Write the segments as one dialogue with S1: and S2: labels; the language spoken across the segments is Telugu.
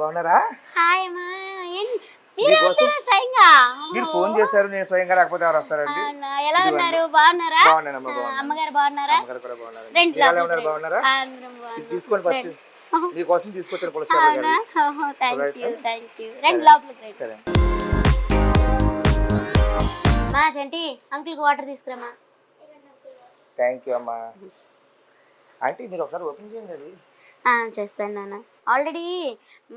S1: బాగున్నారా?
S2: మీరే
S1: ఫోన్ చేశారు నేను స్వయంగా రాకపోతే ఎవరు వస్తారండి?
S2: ఎలా ఉన్నారు? బాగున్నారా. అమ్మగారు బాగున్నారా.
S1: తీసుకోండి ఫస్ట్. మీకోసం
S2: చంటి అంకుల్కి వాటర్ తీసుకురామా?
S1: థ్యాంక్ యూ అమ్మా. ఆంటీ మీరు ఒకసారి ఓపెన్ చేయండి అది.
S2: చేస్తాను నాన్న. ఆల్రెడీ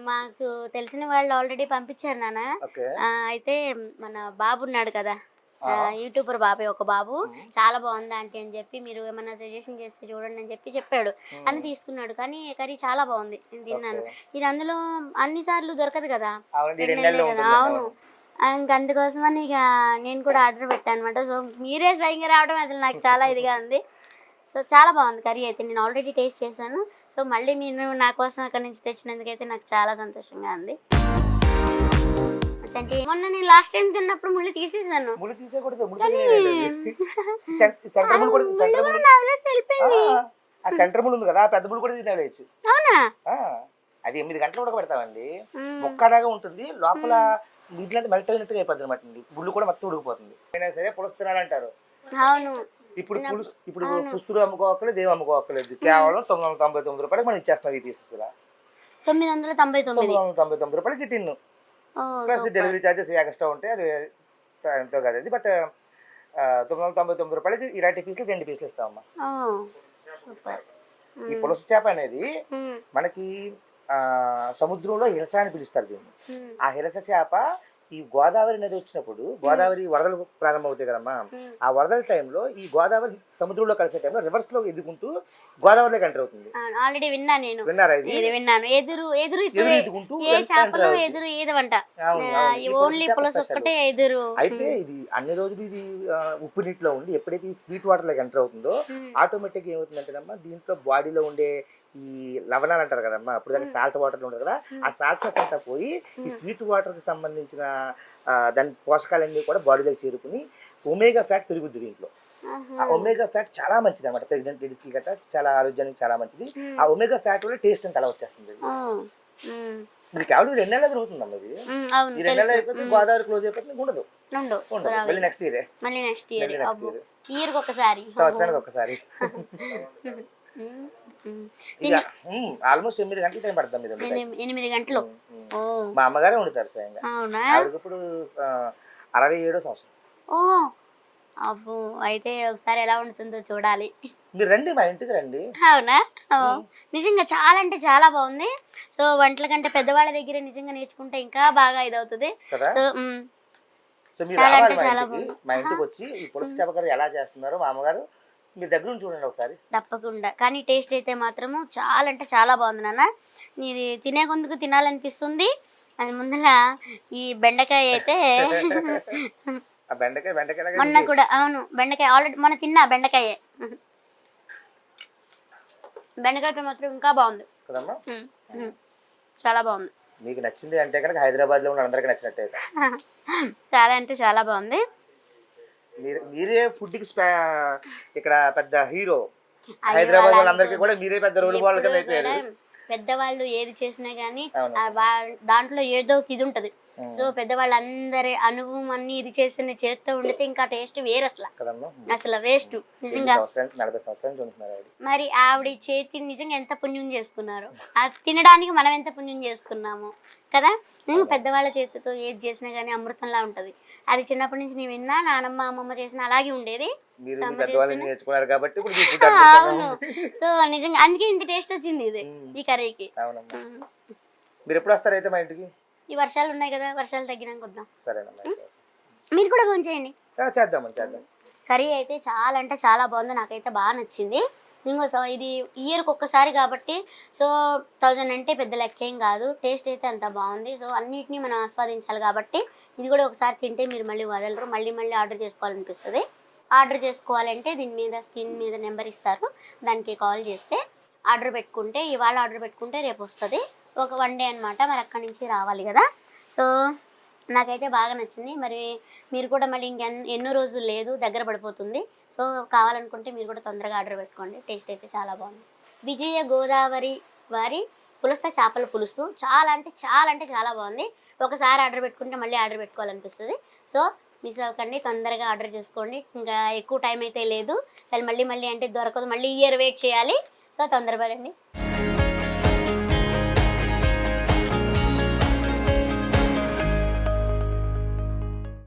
S2: మాకు తెలిసిన వాళ్ళు ఆల్రెడీ పంపించారు నాన్న. అయితే మన బాబు ఉన్నాడు కదా. యూట్యూబర్ బాబాయ్ ఒక బాబు. చాలా బాగుంది ఆంటీ అని చెప్పి మీరు ఏమన్నా సజెషన్ చేస్తే చూడండి అని చెప్పి చెప్పాడు. అని తీసుకున్నాడు. కానీ కర్రీ చాలా బాగుంది. నేను తిన్నాను. ఇది అందులో అన్ని సార్లు దొరకదు కదా. కదా. అవును. ఇంక అందుకోసమని ఇక నేను కూడా ఆర్డర్ పెట్టాను అనమాట సో మీరే స్వయంగా రావడం అసలు నాకు చాలా ఇదిగా ఉంది. సో చాలా బాగుంది కర్రీ అయితే. నేను ఆల్రెడీ టేస్ట్ చేశాను. సో మళ్ళీ మీరు నా కోసం అక్కడ నుంచి తెచ్చినందుకైతే నాకు చాలా సంతోషంగా ఉంది. అంటే మొన్న నేను లాస్ట్ టైం తిన్నప్పుడు ముళ్ళు తీసేసాను.
S1: ఆ, సెంటర్ ముళ్ళు ఉంది కదా పెద్ద ముళ్ళు కూడా తినేయచ్చు
S2: అవునా?
S1: అది ఎనిమిది గంటలు ఉడకబెడతామండి. ముక్కలాగా ఉంటుంది లోపల ఇట్లాంటి మెల్ట్ అయినట్టుగా అయిపోతుంది అనమాట ముళ్ళు కూడా మొత్తం ఉడికిపోతుంది. అయినా సరే పులుసు తినాలంటారు.
S2: అవును.
S1: ఇప్పుడు పులుసు ఇప్పుడు పుస్తులు అమ్ముకోవక్కలేదు ఏం అమ్ముకోవక్కలేదు కేవలం తొమ్మిది వందల తొంభై తొమ్మిది రూపాయలకి మనం ఇచ్చేస్తున్నాం ఈ పీసెస్ ఇలా
S2: తొమ్మిది వందల తొంభై తొమ్మిది.
S1: తొమ్మిది వందల తొంభై తొమ్మిది రూపాయలకి tin. Plus delivery charges extra ఉంటాయి అది ఎంతో కాదు అది బట్ తొమ్మిది వందల తొంభై తొమ్మిది రూపాయలకి ఇలాంటి పీసులు రెండు పీసులు ఇస్తామమ్మా. ఈ పులస చేప అనేది. మనకి ఆ, సముద్రంలో హిలస అని పిలుస్తారు దీన్ని. ఆ హిలస చేప ఈ గోదావరి నది వచ్చినప్పుడు గోదావరి వరదలు ప్రారంభమవుతాయి కదమ్మా.
S2: మ్మ్.
S1: ఆ వరదల టైంలో ఈ గోదావరి సముద్రంలో కలిసే టైంలో రివర్స్లో ఎదుగుంటూ గోదావరిలోకి ఎంటర్ అవుతుంది.
S2: ఆల్రెడీ విన్నా నేను.
S1: విన్నారా ఇది?
S2: విన్నాను. ఎదురు ఎదురు
S1: ఎదుగుంటూ
S2: ఏ చేపలు. ఎదురు ఈదవంట ఓన్లీ పులస. ఒక్కటే ఎదురు.
S1: అయితే ఇది అన్ని రోజులు ఇది ఉప్పు నీటిలో ఉండి ఎప్పుడైతే ఈ స్వీట్ వాటర్లోకి ఎంటర్ అవుతుందో. ఆటోమేటిక్ ఏమవుతుందంటేనమ్మా దీంట్లో బాడీలో ఉండే ఈ లవణాలు అంటారు కదమ్మా అప్పుడు దానికి సాల్ట్ వాటర్ ఉంటుంది కదా ఆ సాల్ట్నెస్ అంతా పోయి ఈ స్వీట్ వాటర్కి సంబంధించిన దాని పోషకాలన్నీ కూడా బాడీలోకి చేరుకుని ఒమేగా ఫ్యాట్ పెరుగుద్ది దీంట్లో. ఆ ఒమేగా ఫ్యాట్ చాలా మంచిది అనమాట ప్రెగ్నెంట్ లేడీస్కి గట్రా చాలా ఆరోగ్యానికి చాలా మంచిది. ఆ ఒమేగా ఫ్యాట్ వల్ల టేస్ట్ అంత అలా వచ్చేస్తుంది. ఇది. కేవలం రెండు నెలలు జరుగుతుందమ్మా ఇది. ఈ రెండు నెలలు అయిపోతే గోదావరి క్లోజ్ అయిపోతే ఇంక ఉండదు. మళ్ళీ నెక్స్ట్ ఇయరే
S2: మళ్ళీ నెక్స్ట్ ఇయర్. ఇయర్కి ఒకసారి.
S1: సంవత్సరానికి ఒకసారి. ఇక ఆల్మోస్ట్ ఎనిమిది గంటల టైం పడుతుంది మీద
S2: ఎనిమిది గంటలు.
S1: మా అమ్మగారే వండుతారు స్వయంగా.
S2: అవునా?
S1: ఆవిడకి ఇప్పుడు అరవై ఏడో సంవత్సరం.
S2: ఓ. అబ్బో అయితే ఒకసారి ఎలా ఉంటుందో చూడాలి.
S1: మీరు రండి మా ఇంటికి రండి.
S2: అవునా? నిజంగా చాలా అంటే చాలా బాగుంది. సో వంటల కంటే పెద్దవాళ్ళ దగ్గర నిజంగా నేర్చుకుంటే ఇంకా బాగా ఇదవుతుంది.
S1: కదా?
S2: సో మ్,
S1: సో మీరు ఇంటికి. వచ్చి ఈ పులస ఎలా చేస్తున్నారో మా అమ్మగారు మీ దగ్గర నుంచి చూడండి ఒకసారి.
S2: తప్పకుండా. కానీ టేస్ట్ అయితే మాత్రము చాలా అంటే చాలా బాగుంది నాన్న. ఇది తినే కొందుకు తినాలనిపిస్తుంది. అని ముందర ఈ బెండకాయ అయితే
S1: ఆ బెండకాయ బెండకాయ
S2: మొన్న కూడా అవును బెండకాయ ఆల్రెడీ మొన్న తిన్నా బెండకాయే. బెండకాయతో మాత్రం ఇంకా బాగుంది. చాలా బాగుంది.
S1: మీకు నచ్చింది అంటే కనుక హైదరాబాద్లో ఉన్న అందరికీ నచ్చినట్టే.
S2: చాలా అంటే చాలా బాగుంది.
S1: మీరు ఫుడ్కి స్పా ఇక్కడ పెద్ద హీరో. హైదరాబాద్ వాళ్ళందరికీ కూడా మీరే పెద్ద రోల్ మోడల్ కింద అయిపోయారు.
S2: పెద్దవాళ్ళు ఏది చేసినా గానీ దాంట్లో ఏదో ఇది ఉంటది. సో పెద్దవాళ్ళందరి అనుభవం అన్ని ఇది చేసిన చేతితో ఉండితే ఇంకా టేస్ట్ వేరు అసలు అసలు వేస్ట్ నిజంగా. మరి ఆవిడ చేతి నిజంగా ఎంత పుణ్యం చేసుకున్నారు? అది తినడానికి మనం ఎంత పుణ్యం చేసుకున్నాము? కదా? పెద్దవాళ్ళ చేతితో ఏది చేసినా గానీ అమృతంలా ఉంటది. అది చిన్నప్పటి నుంచి నేను విన్నా నానమ్మ అమ్మమ్మ చేసిన అలాగే ఉండేది.
S1: నేర్చుకున్నారు కాబట్టి
S2: అవును. సో నిజంగా అందుకే ఇంత టేస్ట్ వచ్చింది ఇది. ఈ కర్రీకి.
S1: మీరు ఎప్పుడు వస్తారు అయితే మా ఇంటికి?
S2: ఈ వర్షాలు ఉన్నాయి కదా వర్షాలు తగ్గినాక వద్దాం
S1: సరేనమ్మా
S2: మీరు కూడా ఫోన్ చేయండి.
S1: ఆ, చేద్దామని చేద్దాం.
S2: కర్రీ అయితే చాలా అంటే చాలా బాగుంది నాకైతే బాగా నచ్చింది. ఇంకో సో ఇది ఇయర్కి ఒక్కసారి కాబట్టి సో థౌజండ్ అంటే పెద్ద లెక్క ఏం కాదు. టేస్ట్ అయితే అంత బాగుంది. సో అన్నిటిని మనం ఆస్వాదించాలి కాబట్టి ఇది కూడా ఒకసారి తింటే మీరు మళ్ళీ వదలరు. మళ్ళీ మళ్ళీ ఆర్డర్ చేసుకోవాలనిపిస్తుంది. ఆర్డర్ చేసుకోవాలంటే దీని మీద స్క్రీన్ మీద నెంబర్ ఇస్తారు. దానికి కాల్ చేస్తే ఆర్డర్ పెట్టుకుంటే ఇవాళ ఆర్డర్ పెట్టుకుంటే రేపు వస్తుంది. ఒక వన్ డే అనమాట మరి అక్కడి నుంచి రావాలి కదా. సో నాకైతే బాగా నచ్చింది. మరి మీరు కూడా మళ్ళీ ఇంకెన్ ఎన్నో రోజులు లేదు దగ్గర పడిపోతుంది. సో కావాలనుకుంటే మీరు కూడా తొందరగా ఆర్డర్ పెట్టుకోండి. టేస్ట్ అయితే చాలా బాగుంది. విజయ గోదావరి వారి పులస చేపల పులుసు చాలా అంటే చాలా అంటే చాలా బాగుంది. ఒకసారి ఆర్డర్ పెట్టుకుంటే మళ్ళీ ఆర్డర్ పెట్టుకోవాలనిపిస్తుంది. సో మిస్ అవ్వకండి తొందరగా ఆర్డర్ చేసుకోండి. ఇంకా ఎక్కువ టైం అయితే లేదు. సరే మళ్ళీ మళ్ళీ అంటే దొరకదు. మళ్ళీ ఇయర్ వెయిట్ చేయాలి. సో తొందరపడండి.